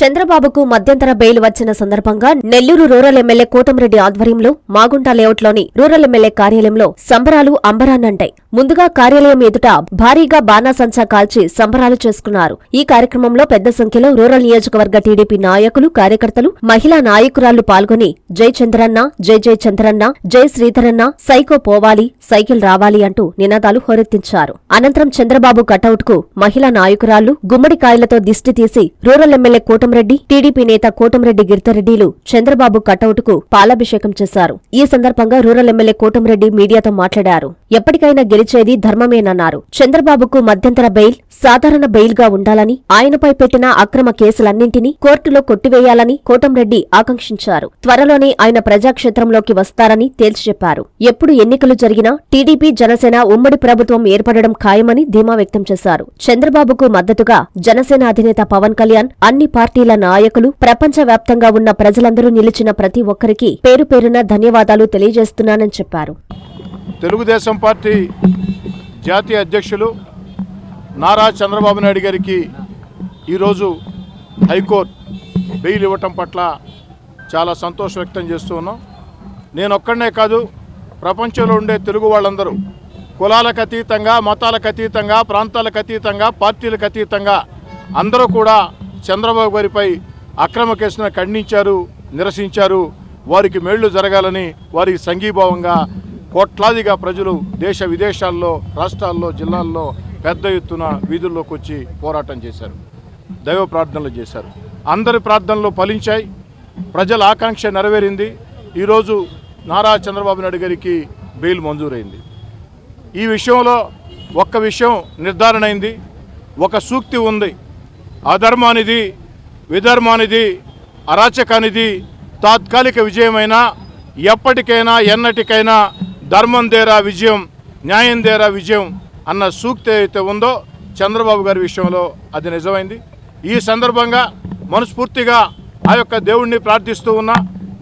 చంద్రబాబుకు మధ్యంతర బెయిల్ వచ్చిన సందర్భంగా నెల్లూరు రూరల్ ఎమ్మెల్యే కోటమిరెడ్డి ఆధ్వర్యంలో మాగుంట లేఅవుట్లోని రూరల్ ఎమ్మెల్యే కార్యాలయంలో సంబరాలు అంబరాన్నంటాయి. ముందుగా కార్యాలయం ఎదుట భారీగా బాణాసంచా కాల్చి సంబరాలు చేసుకున్నారు. ఈ కార్యక్రమంలో పెద్ద సంఖ్యలో రూరల్ నియోజకవర్గ టీడీపీ నాయకులు కార్యకర్తలు మహిళా నాయకురాళ్ళు పాల్గొని జై చంద్రన్న జై జై చంద్రన్న జై శ్రీధరన్న సైకో పోవాలి సైకిల్ రావాలి అంటూ నినాదాలు హోరెత్తించారు. అనంతరం చంద్రబాబు కటౌట్కు మహిళా నాయకురాళ్ళు గుమ్మడికాయలతో దిష్టి తీసి రూరల్ ఎమ్మెల్యే కోటంరెడ్డి టీడీపీ నేత కోటంరెడ్డి గిరితరెడ్డిలు చంద్రబాబు కటౌట్కు పాలాభిషేకం చేశారు. ఈ సందర్భంగా రూరల్ ఎమ్మెల్యే కోటంరెడ్డి మీడియాతో మాట్లాడారు. ఎప్పటికైనా గెలిచేది ధర్మమేనన్నారు. చంద్రబాబుకు మధ్యంతర బెయిల్ సాధారణ బెయిల్గా ఉండాలని ఆయనపై పెట్టిన అక్రమ కేసులన్నింటినీ కోర్టులో కొట్టివేయాలని కోటంరెడ్డి ఆకాంక్షించారు. త్వరలోనే ఆయన ప్రజాక్షేత్రంలోకి వస్తారని తేల్చిచెప్పారు ఎప్పుడు ఎన్నికలు జరిగినా టీడీపీ జనసేన ఉమ్మడి ప్రభుత్వం ఏర్పడడం ఖాయమని ధీమా వ్యక్తం చేశారు. చంద్రబాబుకు మద్దతుగా జనసేన అధినేత పవన్ కళ్యాణ్ అన్ని పార్టీల నాయకులు ప్రపంచవ్యాప్తంగా ఉన్న ప్రజలందరూ నిలిచిన ప్రతి ఒక్కరికి పేరు పేరున ధన్యవాదాలు తెలియజేస్తున్నానని చెప్పారు. తెలుగుదేశం పార్టీ జాతీయ అధ్యక్షులు నారా చంద్రబాబు నాయుడు గారికి ఈరోజు హైకోర్టు బెయిల్ ఇవ్వటం పట్ల చాలా సంతోషం వ్యక్తం చేస్తూ ఉన్నాం. నేను ఒక్కడనే కాదు ప్రపంచంలో ఉండే తెలుగు వాళ్ళందరూ కులాలకు అతీతంగా మతాలకు అతీతంగా ప్రాంతాలకు అతీతంగా పార్టీలకు అతీతంగా అందరూ కూడా చంద్రబాబు గారిపై అక్రమ కేసును ఖండించారు నిరసించారు. వారికి మేళ్ళు జరగాలని వారికి సంఘీభావంగా కోట్లాదిగా ప్రజలు దేశ విదేశాల్లో రాష్ట్రాల్లో జిల్లాల్లో పెద్ద ఎత్తున వీధుల్లోకి వచ్చి పోరాటం చేశారు. దైవ ప్రార్థనలు చేశారు. అందరి ప్రార్థనలు ఫలించాయి. ప్రజల ఆకాంక్ష నెరవేరింది. ఈరోజు నారా చంద్రబాబు నాయుడు గారికి బెయిల్ మంజూరైంది. ఈ విషయంలో ఒక్క విషయం నిర్ధారణ అయింది. ఒక సూక్తి ఉంది. అధర్మానిది విధర్మానిది అరాచకానిది తాత్కాలిక విజయమైనా ఎప్పటికైనా ఎన్నటికైనా ధర్మం దేరా విజయం న్యాయం దేరా విజయం అన్న సూక్తి అయితే ఉందో చంద్రబాబు గారి విషయంలో అది నిజమైంది. ఈ సందర్భంగా మనస్ఫూర్తిగా ఆ యొక్క దేవుణ్ణి ప్రార్థిస్తూ ఉన్నా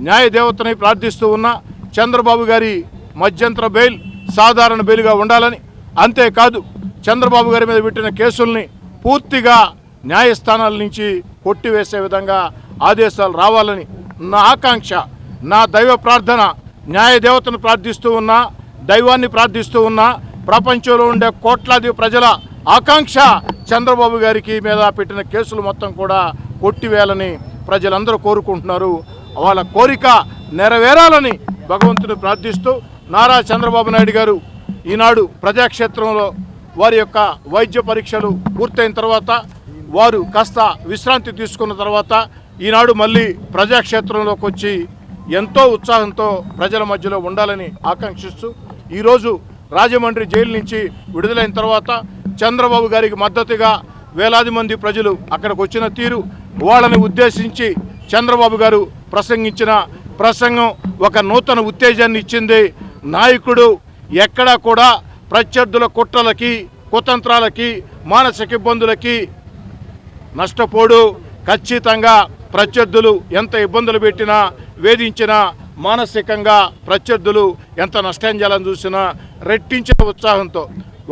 న్యాయ దేవతని ప్రార్థిస్తూ ఉన్నా చంద్రబాబు గారి మధ్యంతర బెయిల్ సాధారణ బెయిల్గా ఉండాలని. అంతేకాదు చంద్రబాబు గారి మీద పెట్టిన కేసుల్ని పూర్తిగా న్యాయస్థానాల నుంచి కొట్టివేసే విధంగా ఆదేశాలు రావాలని నా ఆకాంక్ష నా దైవ ప్రార్థన న్యాయ దేవతను ప్రార్థిస్తూ ఉన్నా దైవాన్ని ప్రార్థిస్తూ ఉన్నా ప్రపంచంలో ఉండే కోట్లాది ప్రజల ఆకాంక్ష చంద్రబాబు గారికి మీద పెట్టిన కేసులు మొత్తం కూడా కొట్టివేయాలని ప్రజలందరూ కోరుకుంటున్నారు. వాళ్ళ కోరిక నెరవేరాలని భగవంతుని ప్రార్థిస్తూ నారా చంద్రబాబు నాయుడు గారు ఈనాడు ప్రజాక్షేత్రంలో వారి యొక్క వైద్య పరీక్షలు పూర్తయిన తర్వాత వారు కాస్త విశ్రాంతి తీసుకున్న తర్వాత ఈనాడు మళ్ళీ ప్రజాక్షేత్రంలోకి వచ్చి ఎంతో ఉత్సాహంతో ప్రజల మధ్యలో ఉండాలని ఆకాంక్షిస్తూ ఈరోజు రాజమండ్రి జైలు నుంచి విడుదలైన తర్వాత చంద్రబాబు గారికి మద్దతుగా వేలాది మంది ప్రజలు అక్కడికి వచ్చిన తీరు వాళ్ళని ఉద్దేశించి చంద్రబాబు గారు ప్రసంగించిన ప్రసంగం ఒక నూతన ఉత్తేజాన్ని ఇచ్చింది. నాయకుడు ఎక్కడా కూడా ప్రత్యర్థుల కుట్రలకి కుతంత్రాలకి మానసిక ఇబ్బందులకి నష్టపోడు. ఖచ్చితంగా ప్రత్యర్థులు ఎంత ఇబ్బందులు పెట్టినా వేధించినా మానసికంగా ప్రత్యర్థులు ఎంత నష్టం చేయాలని చూసినా రెట్టించిన ఉత్సాహంతో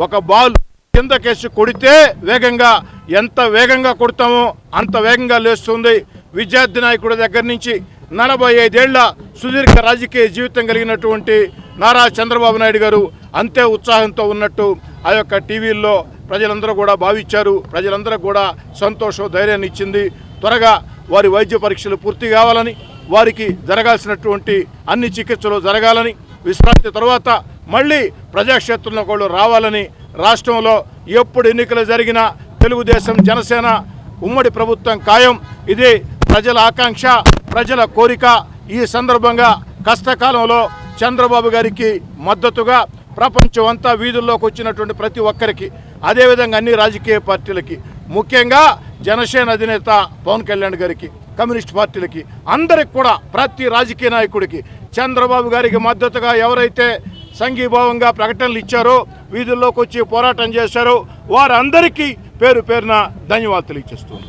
ఒక బాల్ కిందకేసి కొడితే వేగంగా ఎంత వేగంగా కొడతామో అంత వేగంగా లేస్తుంది. విద్యార్థి నాయకుడి దగ్గర నుంచి నలభై ఐదేళ్ళ సుదీర్ఘ రాజకీయ జీవితం కలిగినటువంటి నారా చంద్రబాబు నాయుడు గారు అంతే ఉత్సాహంతో ఉన్నట్టు ఆ యొక్క టీవీల్లో ప్రజలందరూ కూడా భావించారు. ప్రజలందరూ కూడా సంతోషం ధైర్యాన్ని ఇచ్చింది. త్వరగా వారి వైద్య పరీక్షలు పూర్తి కావాలని వారికి జరగాల్సినటువంటి అన్ని చికిత్సలు జరగాలని విశ్రాంతి తర్వాత మళ్ళీ ప్రజాక్షేత్రంలో కూడా రావాలని రాష్ట్రంలో ఎప్పుడు ఎన్నికలు జరిగినా తెలుగుదేశం జనసేన ఉమ్మడి ప్రభుత్వం ఖాయం. ఇది ప్రజల ఆకాంక్ష ప్రజల కోరిక. ఈ సందర్భంగా కష్టకాలంలో చంద్రబాబు గారికి మద్దతుగా ప్రపంచం అంతా వీధుల్లోకి వచ్చినటువంటి ప్రతి ఒక్కరికి అదేవిధంగా అన్ని రాజకీయ పార్టీలకి. ముఖ్యంగా జనసేన అధినేత పవన్ కళ్యాణ్ గారికి కమ్యూనిస్ట్ పార్టీలకి అందరికి కూడా ప్రతి రాజకీయ నాయకుడికి చంద్రబాబు గారికి మద్దతుగా ఎవరైతే సంఘీభావంగా ప్రకటనలు ఇచ్చారో వీధుల్లోకి వచ్చి పోరాటం చేశారో వారందరికీ పేరు పేరున ధన్యవాదాలు ఇచ్చేస్తున్నారు